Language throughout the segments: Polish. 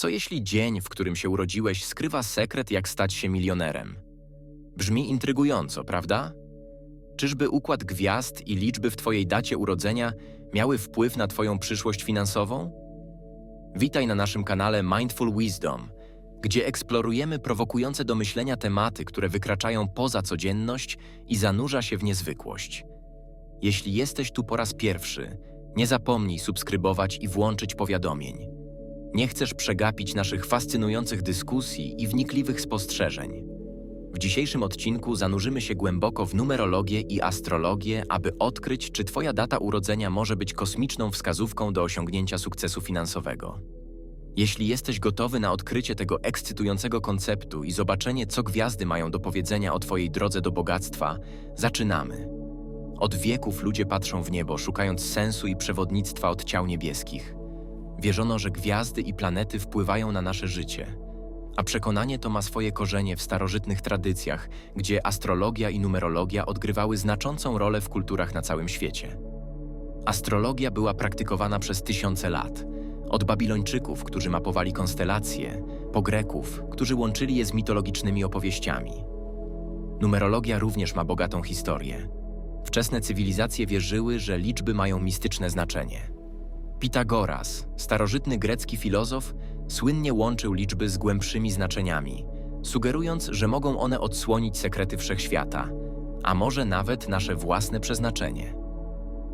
Co jeśli dzień, w którym się urodziłeś, skrywa sekret, jak stać się milionerem? Brzmi intrygująco, prawda? Czyżby układ gwiazd i liczby w Twojej dacie urodzenia miały wpływ na Twoją przyszłość finansową? Witaj na naszym kanale Mindful Wisdom, gdzie eksplorujemy prowokujące do myślenia tematy, które wykraczają poza codzienność i zanurza się w niezwykłość. Jeśli jesteś tu po raz pierwszy, nie zapomnij subskrybować i włączyć powiadomień. Nie chcesz przegapić naszych fascynujących dyskusji i wnikliwych spostrzeżeń. W dzisiejszym odcinku zanurzymy się głęboko w numerologię i astrologię, aby odkryć, czy Twoja data urodzenia może być kosmiczną wskazówką do osiągnięcia sukcesu finansowego. Jeśli jesteś gotowy na odkrycie tego ekscytującego konceptu i zobaczenie, co gwiazdy mają do powiedzenia o Twojej drodze do bogactwa, zaczynamy. Od wieków ludzie patrzą w niebo, szukając sensu i przewodnictwa od ciał niebieskich. Wierzono, że gwiazdy i planety wpływają na nasze życie. A przekonanie to ma swoje korzenie w starożytnych tradycjach, gdzie astrologia i numerologia odgrywały znaczącą rolę w kulturach na całym świecie. Astrologia była praktykowana przez tysiące lat. Od Babilończyków, którzy mapowali konstelacje, po Greków, którzy łączyli je z mitologicznymi opowieściami. Numerologia również ma bogatą historię. Wczesne cywilizacje wierzyły, że liczby mają mistyczne znaczenie. Pitagoras, starożytny grecki filozof, słynnie łączył liczby z głębszymi znaczeniami, sugerując, że mogą one odsłonić sekrety wszechświata, a może nawet nasze własne przeznaczenie.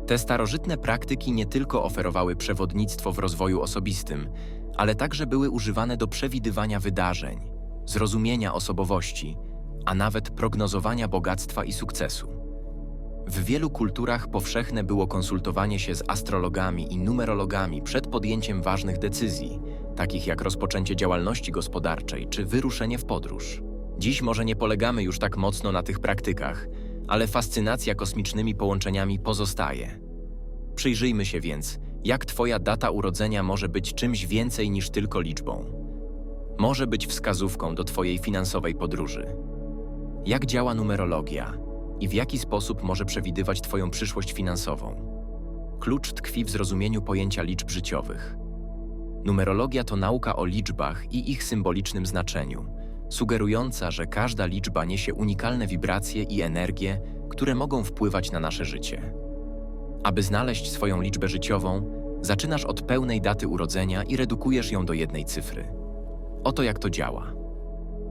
Te starożytne praktyki nie tylko oferowały przewodnictwo w rozwoju osobistym, ale także były używane do przewidywania wydarzeń, zrozumienia osobowości, a nawet prognozowania bogactwa i sukcesu. W wielu kulturach powszechne było konsultowanie się z astrologami i numerologami przed podjęciem ważnych decyzji, takich jak rozpoczęcie działalności gospodarczej czy wyruszenie w podróż. Dziś może nie polegamy już tak mocno na tych praktykach, ale fascynacja kosmicznymi połączeniami pozostaje. Przyjrzyjmy się więc, jak Twoja data urodzenia może być czymś więcej niż tylko liczbą. Może być wskazówką do Twojej finansowej podróży. Jak działa numerologia i w jaki sposób może przewidywać Twoją przyszłość finansową? Klucz tkwi w zrozumieniu pojęcia liczb życiowych. Numerologia to nauka o liczbach i ich symbolicznym znaczeniu, sugerująca, że każda liczba niesie unikalne wibracje i energie, które mogą wpływać na nasze życie. Aby znaleźć swoją liczbę życiową, zaczynasz od pełnej daty urodzenia i redukujesz ją do jednej cyfry. Oto jak to działa.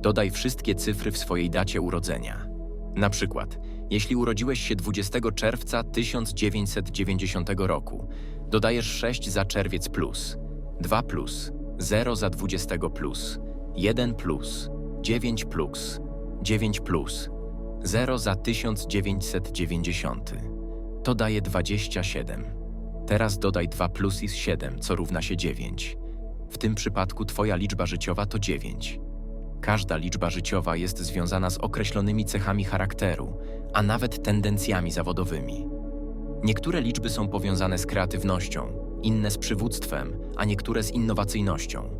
Dodaj wszystkie cyfry w swojej dacie urodzenia. Na przykład, jeśli urodziłeś się 20 czerwca 1990 roku, dodajesz 6 za czerwiec plus, 2 plus, 0 za 20 plus, 1 plus, 9 plus, 9 plus, 0 za 1990. To daje 27. Teraz dodaj 2 plus i 7, co równa się 9. W tym przypadku Twoja liczba życiowa to 9. Każda liczba życiowa jest związana z określonymi cechami charakteru, a nawet tendencjami zawodowymi. Niektóre liczby są powiązane z kreatywnością, inne z przywództwem, a niektóre z innowacyjnością.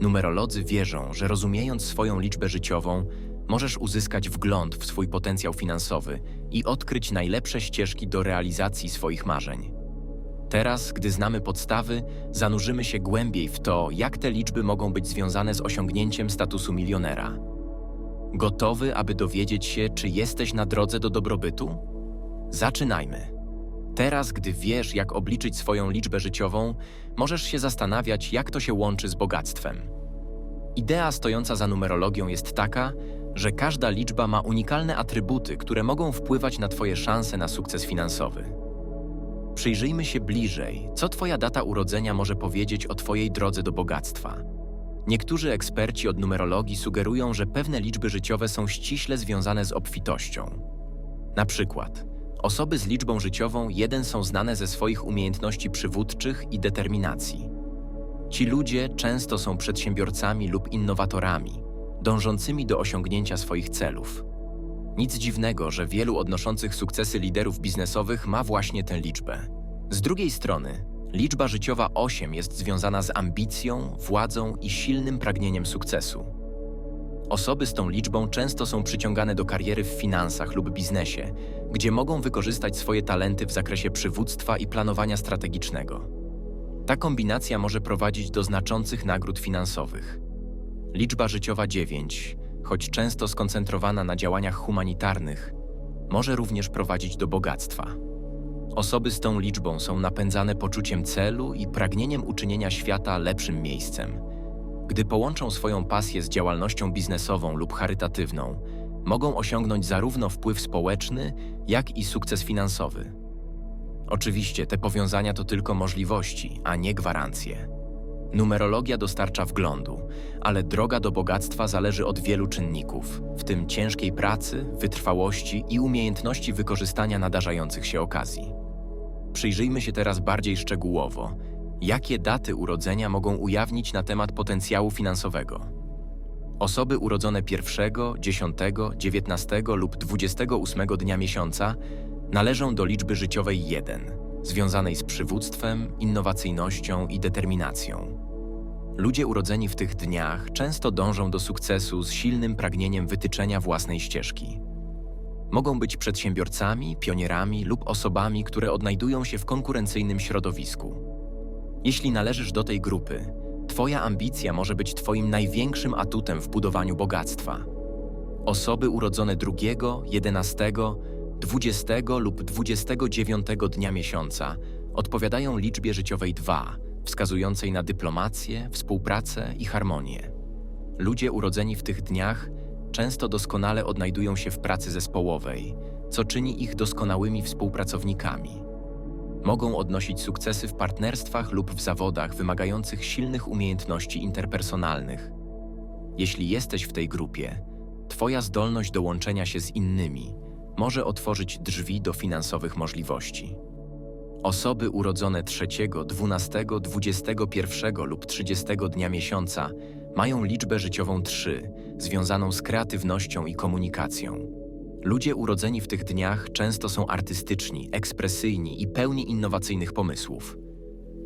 Numerolodzy wierzą, że rozumiejąc swoją liczbę życiową, możesz uzyskać wgląd w swój potencjał finansowy i odkryć najlepsze ścieżki do realizacji swoich marzeń. Teraz, gdy znamy podstawy, zanurzymy się głębiej w to, jak te liczby mogą być związane z osiągnięciem statusu milionera. Gotowy, aby dowiedzieć się, czy jesteś na drodze do dobrobytu? Zaczynajmy. Teraz, gdy wiesz, jak obliczyć swoją liczbę życiową, możesz się zastanawiać, jak to się łączy z bogactwem. Idea stojąca za numerologią jest taka, że każda liczba ma unikalne atrybuty, które mogą wpływać na Twoje szanse na sukces finansowy. Przyjrzyjmy się bliżej, co Twoja data urodzenia może powiedzieć o Twojej drodze do bogactwa. Niektórzy eksperci od numerologii sugerują, że pewne liczby życiowe są ściśle związane z obfitością. Na przykład, osoby z liczbą życiową 1 są znane ze swoich umiejętności przywódczych i determinacji. Ci ludzie często są przedsiębiorcami lub innowatorami, dążącymi do osiągnięcia swoich celów. Nic dziwnego, że wielu odnoszących sukcesy liderów biznesowych ma właśnie tę liczbę. Z drugiej strony, liczba życiowa 8 jest związana z ambicją, władzą i silnym pragnieniem sukcesu. Osoby z tą liczbą często są przyciągane do kariery w finansach lub biznesie, gdzie mogą wykorzystać swoje talenty w zakresie przywództwa i planowania strategicznego. Ta kombinacja może prowadzić do znaczących nagród finansowych. Liczba życiowa 9, choć często skoncentrowana na działaniach humanitarnych, może również prowadzić do bogactwa. Osoby z tą liczbą są napędzane poczuciem celu i pragnieniem uczynienia świata lepszym miejscem. Gdy połączą swoją pasję z działalnością biznesową lub charytatywną, mogą osiągnąć zarówno wpływ społeczny, jak i sukces finansowy. Oczywiście te powiązania to tylko możliwości, a nie gwarancje. Numerologia dostarcza wglądu, ale droga do bogactwa zależy od wielu czynników, w tym ciężkiej pracy, wytrwałości i umiejętności wykorzystania nadarzających się okazji. Przyjrzyjmy się teraz bardziej szczegółowo, jakie daty urodzenia mogą ujawnić na temat potencjału finansowego. Osoby urodzone 1, 10, 19 lub 28 dnia miesiąca należą do liczby życiowej 1, związanej z przywództwem, innowacyjnością i determinacją. Ludzie urodzeni w tych dniach często dążą do sukcesu z silnym pragnieniem wytyczenia własnej ścieżki. Mogą być przedsiębiorcami, pionierami lub osobami, które odnajdują się w konkurencyjnym środowisku. Jeśli należysz do tej grupy, Twoja ambicja może być Twoim największym atutem w budowaniu bogactwa. Osoby urodzone 2, 11, 20 lub 29 dnia miesiąca odpowiadają liczbie życiowej 2, wskazującej na dyplomację, współpracę i harmonię. Ludzie urodzeni w tych dniach często doskonale odnajdują się w pracy zespołowej, co czyni ich doskonałymi współpracownikami. Mogą odnosić sukcesy w partnerstwach lub w zawodach wymagających silnych umiejętności interpersonalnych. Jeśli jesteś w tej grupie, Twoja zdolność do łączenia się z innymi może otworzyć drzwi do finansowych możliwości. Osoby urodzone 3, 12, 21 lub 30 dnia miesiąca mają liczbę życiową 3, związaną z kreatywnością i komunikacją. Ludzie urodzeni w tych dniach często są artystyczni, ekspresyjni i pełni innowacyjnych pomysłów.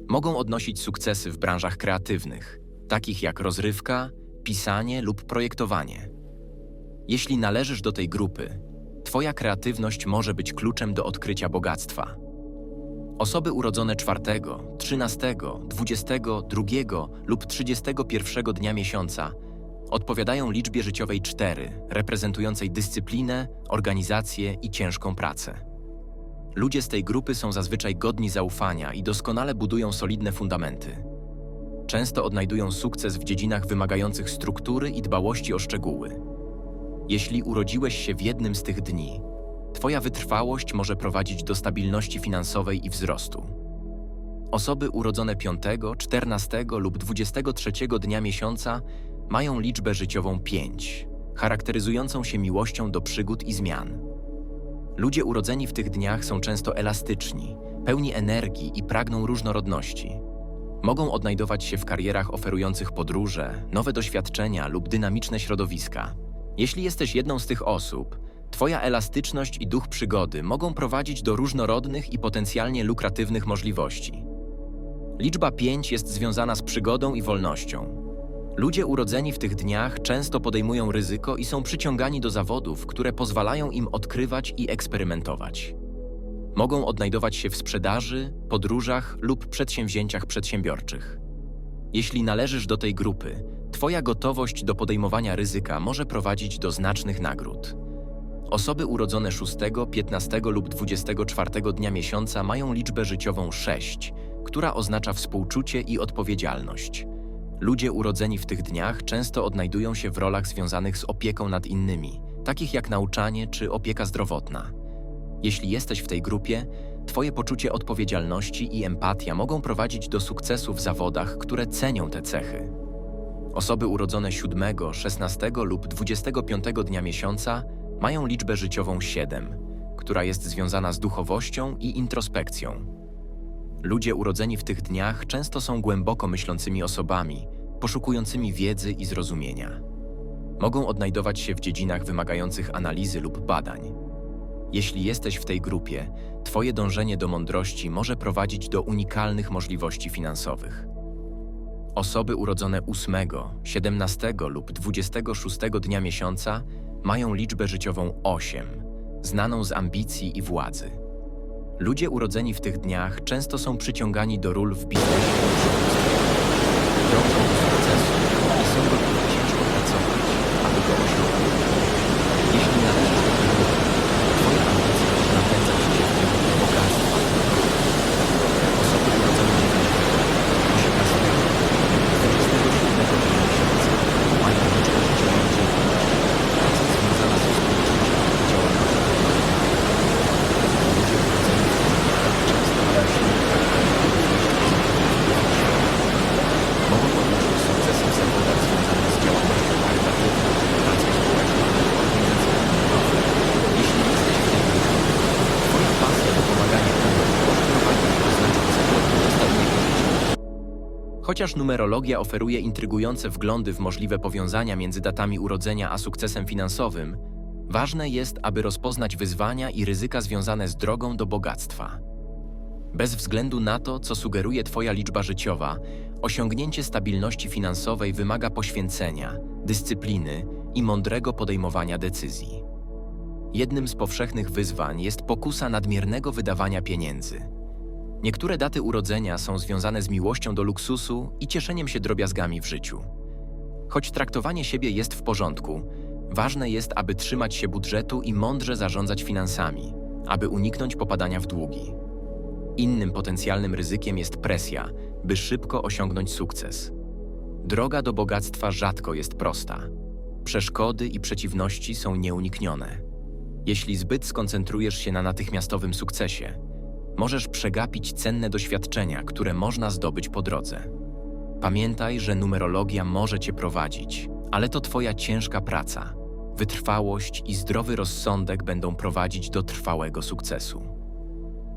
Mogą odnosić sukcesy w branżach kreatywnych, takich jak rozrywka, pisanie lub projektowanie. Jeśli należysz do tej grupy, Twoja kreatywność może być kluczem do odkrycia bogactwa. Osoby urodzone 4, 13, 22 lub 31 dnia miesiąca odpowiadają liczbie życiowej 4, reprezentującej dyscyplinę, organizację i ciężką pracę. Ludzie z tej grupy są zazwyczaj godni zaufania i doskonale budują solidne fundamenty. Często odnajdują sukces w dziedzinach wymagających struktury i dbałości o szczegóły. Jeśli urodziłeś się w jednym z tych dni, Twoja wytrwałość może prowadzić do stabilności finansowej i wzrostu. Osoby urodzone 5, 14 lub 23 dnia miesiąca mają liczbę życiową 5, charakteryzującą się miłością do przygód i zmian. Ludzie urodzeni w tych dniach są często elastyczni, pełni energii i pragną różnorodności. Mogą odnajdować się w karierach oferujących podróże, nowe doświadczenia lub dynamiczne środowiska. Jeśli jesteś jedną z tych osób, Twoja elastyczność i duch przygody mogą prowadzić do różnorodnych i potencjalnie lukratywnych możliwości. Liczba 5 jest związana z przygodą i wolnością. Ludzie urodzeni w tych dniach często podejmują ryzyko i są przyciągani do zawodów, które pozwalają im odkrywać i eksperymentować. Mogą odnajdować się w sprzedaży, podróżach lub przedsięwzięciach przedsiębiorczych. Jeśli należysz do tej grupy, Twoja gotowość do podejmowania ryzyka może prowadzić do znacznych nagród. Osoby urodzone 6, 15 lub 24 dnia miesiąca mają liczbę życiową 6, która oznacza współczucie i odpowiedzialność. Ludzie urodzeni w tych dniach często odnajdują się w rolach związanych z opieką nad innymi, takich jak nauczanie czy opieka zdrowotna. Jeśli jesteś w tej grupie, Twoje poczucie odpowiedzialności i empatia mogą prowadzić do sukcesu w zawodach, które cenią te cechy. Osoby urodzone 7, 16 lub 25 dnia miesiąca mają liczbę życiową 7, która jest związana z duchowością i introspekcją. Ludzie urodzeni w tych dniach często są głęboko myślącymi osobami, poszukującymi wiedzy i zrozumienia. Mogą odnajdować się w dziedzinach wymagających analizy lub badań. Jeśli jesteś w tej grupie, Twoje dążenie do mądrości może prowadzić do unikalnych możliwości finansowych. Osoby urodzone 8, 17 lub 26 dnia miesiąca mają liczbę życiową 8, znaną z ambicji i władzy. Ludzie urodzeni w tych dniach często są przyciągani do ról w biznesie i są gotowi ciężko pracować, aby go osiągnąć. Jeśli należysz do tej grupy, Twoja ambicja może napędzać Cię w kierunku bogactwa. Osoby urodzone 9, 18, 27 dnia miesiąca mają liczbę życiową dziewięć. Praca związana ze społecznością i działalnością Ludzie urodzeni w tych dniach często mają silny charakter i wejść pozytywnych Mogą odnosić sukcesy w zawodach związanych z działalnością charytatywną, pracą społeczną lub organizacjami Jeśli jesteś w tej grupie, Twoja pasja do pomagania innym może prowadzić do znaczącego i dostatniego życia. Chociaż numerologia oferuje intrygujące wglądy w możliwe powiązania między datami urodzenia a sukcesem finansowym, ważne jest, aby rozpoznać wyzwania i ryzyka związane z drogą do bogactwa. Bez względu na to, co sugeruje Twoja liczba życiowa, osiągnięcie stabilności finansowej wymaga poświęcenia, dyscypliny i mądrego podejmowania decyzji. Jednym z powszechnych wyzwań jest pokusa nadmiernego wydawania pieniędzy. Niektóre daty urodzenia są związane z miłością do luksusu i cieszeniem się drobiazgami w życiu. Choć traktowanie siebie jest w porządku, ważne jest, aby trzymać się budżetu i mądrze zarządzać finansami, aby uniknąć popadania w długi. Innym potencjalnym ryzykiem jest presja, by szybko osiągnąć sukces. Droga do bogactwa rzadko jest prosta. Przeszkody i przeciwności są nieuniknione. Jeśli zbyt skoncentrujesz się na natychmiastowym sukcesie, możesz przegapić cenne doświadczenia, które można zdobyć po drodze. Pamiętaj, że numerologia może cię prowadzić, ale to twoja ciężka praca. Wytrwałość i zdrowy rozsądek będą prowadzić do trwałego sukcesu.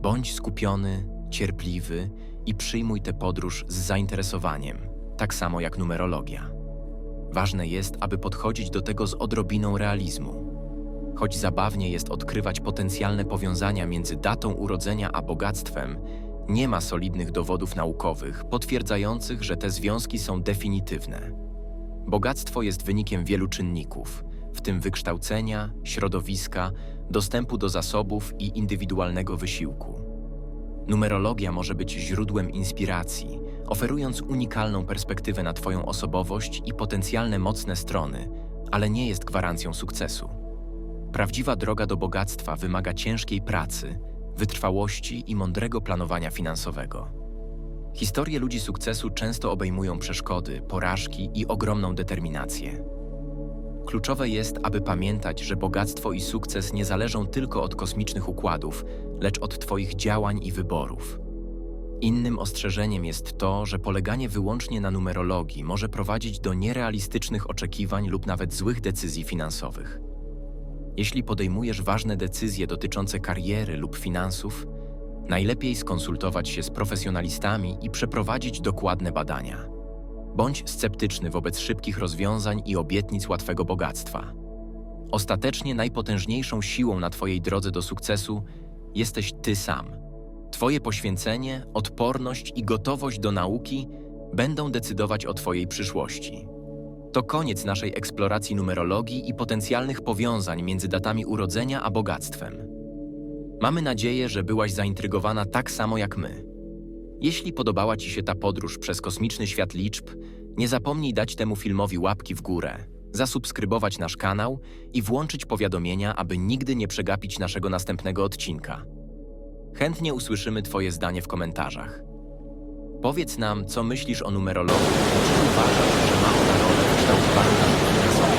Bądź skupiony, cierpliwy i przyjmuj tę podróż z zainteresowaniem, tak samo jak numerologia. Ważne jest, aby podchodzić do tego z odrobiną realizmu. Choć zabawnie jest odkrywać potencjalne powiązania między datą urodzenia a bogactwem, nie ma solidnych dowodów naukowych potwierdzających, że te związki są definitywne. Bogactwo jest wynikiem wielu czynników, w tym wykształcenia, środowiska, dostępu do zasobów i indywidualnego wysiłku. Numerologia może być źródłem inspiracji, oferując unikalną perspektywę na Twoją osobowość i potencjalne mocne strony, ale nie jest gwarancją sukcesu. Prawdziwa droga do bogactwa wymaga ciężkiej pracy, wytrwałości i mądrego planowania finansowego. Historie ludzi sukcesu często obejmują przeszkody, porażki i ogromną determinację. Kluczowe jest, aby pamiętać, że bogactwo i sukces nie zależą tylko od kosmicznych układów, lecz od Twoich działań i wyborów. Innym ostrzeżeniem jest to, że poleganie wyłącznie na numerologii może prowadzić do nierealistycznych oczekiwań lub nawet złych decyzji finansowych. Jeśli podejmujesz ważne decyzje dotyczące kariery lub finansów, najlepiej skonsultować się z profesjonalistami i przeprowadzić dokładne badania. Bądź sceptyczny wobec szybkich rozwiązań i obietnic łatwego bogactwa. Ostatecznie najpotężniejszą siłą na Twojej drodze do sukcesu jesteś Ty sam. Twoje poświęcenie, odporność i gotowość do nauki będą decydować o Twojej przyszłości. To koniec naszej eksploracji numerologii i potencjalnych powiązań między datami urodzenia a bogactwem. Mamy nadzieję, że byłaś zaintrygowana tak samo jak my. Jeśli podobała Ci się ta podróż przez kosmiczny świat liczb, nie zapomnij dać temu filmowi łapki w górę, zasubskrybować nasz kanał i włączyć powiadomienia, aby nigdy nie przegapić naszego następnego odcinka. Chętnie usłyszymy Twoje zdanie w komentarzach. Powiedz nam, co myślisz o numerologii czy uważasz, że ma ona したんす。